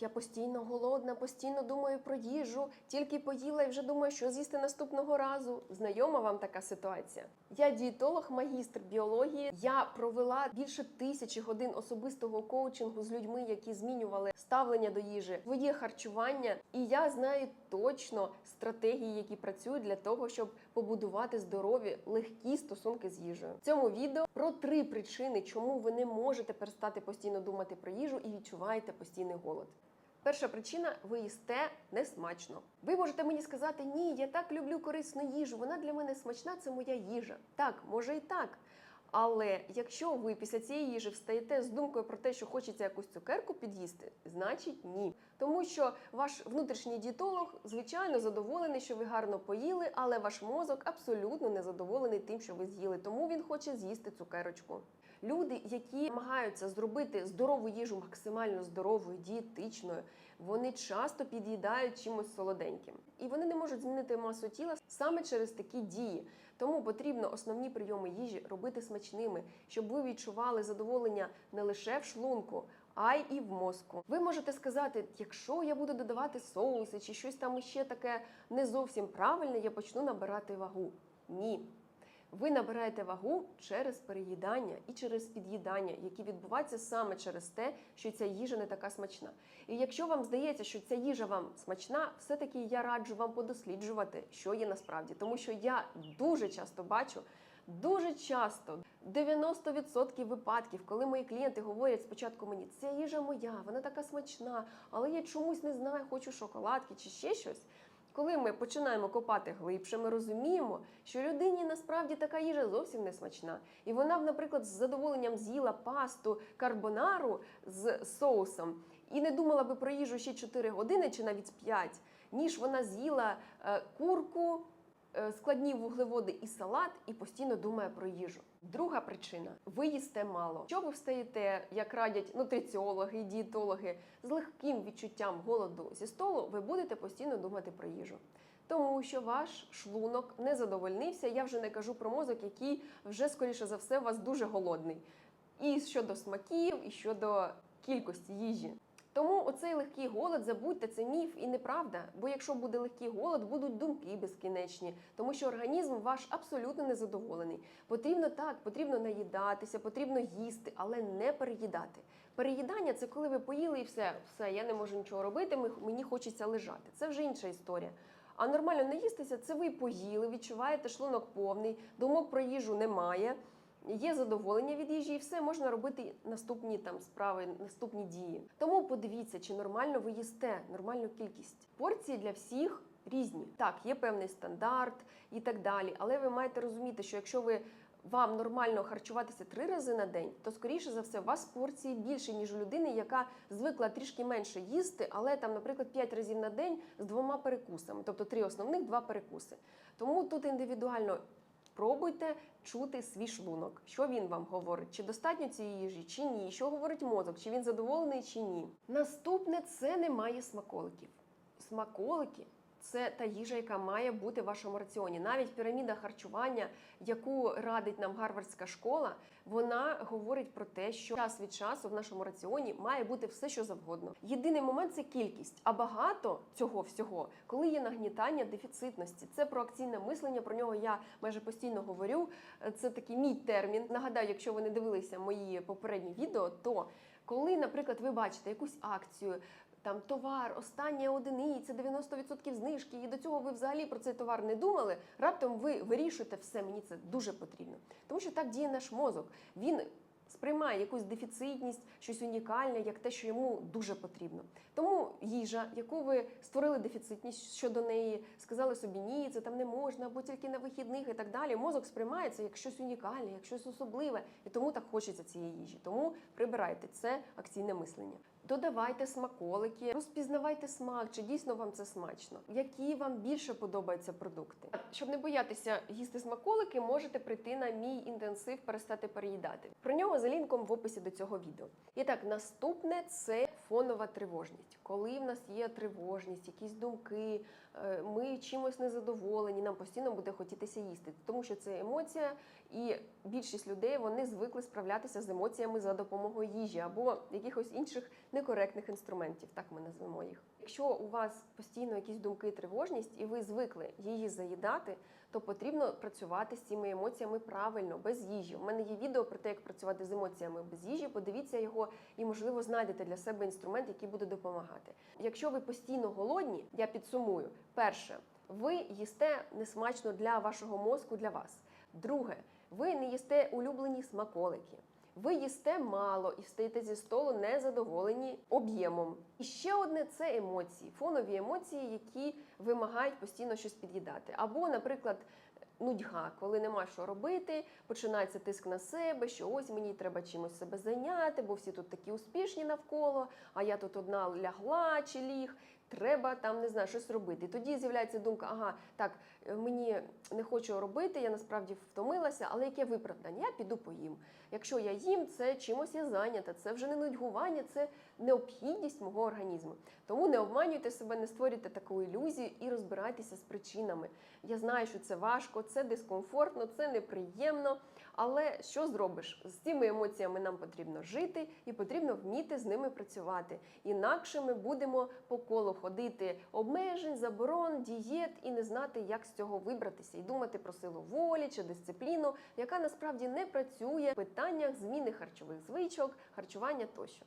Я постійно голодна, постійно думаю про їжу, тільки поїла і вже думаю, що з'їсти наступного разу. Знайома вам така ситуація? Я дієтолог, магістр біології. Я провела більше тисячі годин особистого коучингу з людьми, які змінювали ставлення до їжі, своє харчування, і я знаю точно стратегії, які працюють для того, щоб побудувати здорові, легкі стосунки з їжею. В цьому відео про три причини, чому ви не можете перестати постійно думати про їжу і відчуваєте постійний голод. Перша причина ви їсте несмачно. Ви можете мені сказати, ні, я так люблю корисну їжу, вона для мене смачна, це моя їжа. Так, може і так. Але якщо ви після цієї їжі встаєте з думкою про те, що хочеться якусь цукерку під'їсти, значить ні. Тому що ваш внутрішній дієтолог, звичайно, задоволений, що ви гарно поїли, але ваш мозок абсолютно не задоволений тим, що ви з'їли. Тому він хоче з'їсти цукерочку. Люди, які намагаються зробити здорову їжу максимально здоровою, дієтичною, вони часто під'їдають чимось солоденьким, і вони не можуть змінити масу тіла саме через такі дії. Тому потрібно основні прийоми їжі робити смачними, щоб ви відчували задоволення не лише в шлунку. А й і в мозку. Ви можете сказати, якщо я буду додавати соуси чи щось там іще таке не зовсім правильне, я почну набирати вагу. Ні. Ви набираєте вагу через переїдання і через під'їдання, які відбуваються саме через те, що ця їжа не така смачна. І якщо вам здається, що ця їжа вам смачна, все-таки я раджу вам подосліджувати, що є насправді, тому що я дуже часто бачу. Дуже часто 90% випадків, коли мої клієнти говорять спочатку мені, ця їжа моя, вона така смачна, але я чомусь не знаю, хочу шоколадки чи ще щось. Коли ми починаємо копати глибше, ми розуміємо, що людині насправді така їжа зовсім не смачна. І вона наприклад, з задоволенням з'їла пасту карбонару з соусом і не думала би про їжу ще 4 години чи навіть 5, ніж вона з'їла е, курку, складні вуглеводи і салат, і постійно думає про їжу. Друга причина ви їсте мало. Що ви встаєте, як радять нутриціологи, дієтологи, з легким відчуттям голоду зі столу, ви будете постійно думати про їжу. Тому що ваш шлунок не задовольнився. Я вже не кажу про мозок, який вже скоріше за все у вас дуже голодний. І щодо смаків, і щодо кількості їжі. Тому оцей легкий голод, забудьте, це міф і неправда. Бо якщо буде легкий голод, будуть думки безкінечні, тому що організм ваш абсолютно незадоволений. Потрібно так, потрібно наїдатися, потрібно їсти, але не переїдати. Переїдання це коли ви поїли і все, все, я не можу нічого робити, мені хочеться лежати. Це вже інша історія. А нормально наїстися це ви поїли, відчуваєте шлунок повний, думок про їжу немає. Є задоволення від їжі, і все можна робити наступні там справи, наступні дії. Тому подивіться, чи нормально ви їсте нормальну кількість. Порції для всіх різні. Так, є певний стандарт і так далі. Але ви маєте розуміти, що якщо ви вам нормально харчуватися три рази на день, то скоріше за все у вас порції більше, ніж у людини, яка звикла трішки менше їсти, але там, наприклад, 5 разів на день з двома перекусами, тобто три основних, два перекуси. Тому тут індивідуально Пробуйте чути свій шлунок, що він вам говорить, чи достатньо цієї їжі, чи ні, що говорить мозок, чи він задоволений, чи ні. Наступне це немає смаколиків. Смаколики це та їжа, яка має бути в вашому раціоні. Навіть піраміда харчування, яку радить нам гарвардська школа, вона говорить про те, що час від часу в нашому раціоні має бути все, що завгодно. Єдиний момент це кількість, а багато цього всього, коли є нагнітання дефіцитності. Це проакційне мислення. Про нього я майже постійно говорю. Це такий мій термін. Нагадаю, якщо ви не дивилися мої попередні відео, то коли, наприклад, ви бачите якусь акцію, там товар, остання одиниця, 90% знижки, і до цього ви взагалі про цей товар не думали. Раптом ви вирішуєте все, мені це дуже потрібно. Тому що так діє наш мозок. Він сприймає якусь дефіцитність, щось унікальне, як те, що йому дуже потрібно. Тому їжа, яку ви створили дефіцитність щодо неї, сказали собі, ні, це там не можна, або тільки на вихідних і так далі. Мозок сприймає це як щось унікальне, як щось особливе, і тому так хочеться цієї їжі. Тому прибирайте це акційне мислення. Додавайте смаколики, розпізнавайте смак, чи дійсно вам це смачно, які вам більше подобаються продукти. Щоб не боятися їсти смаколики, можете прийти на мій інтенсив перестати переїдати. Про нього за лінком в описі до цього відео. І так, наступне це фонова тривожність. Коли в нас є тривожність, якісь думки, е, ми чимось незадоволені, нам постійно буде хотітися їсти, тому що це емоція, і більшість людей вони звикли справлятися з емоціями за допомогою їжі або якихось інших некоректних інструментів, так ми назвемо їх. Якщо у вас постійно якісь думки, тривожність, і ви звикли її заїдати, то потрібно працювати з цими емоціями правильно, без їжі. У мене є відео про те, як працювати з емоціями без їжі. Подивіться його і, можливо, знайдете для себе інструмент, який буде допомагати. Якщо ви постійно голодні, я підсумую: перше, ви їсте несмачно для вашого мозку, для вас. Друге, ви не їсте улюблені смаколики. Ви їсте мало і встаєте зі столу незадоволені об'ємом. І ще одне це емоції, фонові емоції, які вимагають постійно щось під'їдати. Або, наприклад, нудьга, коли нема що робити, починається тиск на себе, що ось мені треба чимось себе зайняти, бо всі тут такі успішні навколо, а я тут одна лягла чи ліг. Треба там не знаю, щось робити. І тоді з'являється думка: ага, так е, мені не хочу робити, я насправді втомилася, але яке виправдання? Я піду поїм. Якщо я їм, це чимось я зайнята, це вже не нудьгування, це необхідність мого організму. Тому не обманюйте себе, не створюйте таку ілюзію і розбирайтеся з причинами. Я знаю, що це важко, це дискомфортно, це неприємно. Але що зробиш? З цими емоціями нам потрібно жити і потрібно вміти з ними працювати. Інакше ми будемо по колу ходити обмежень, заборон, дієт і не знати, як з цього вибратися, і думати про силу волі чи дисципліну, яка насправді не працює в питаннях зміни харчових звичок, харчування тощо.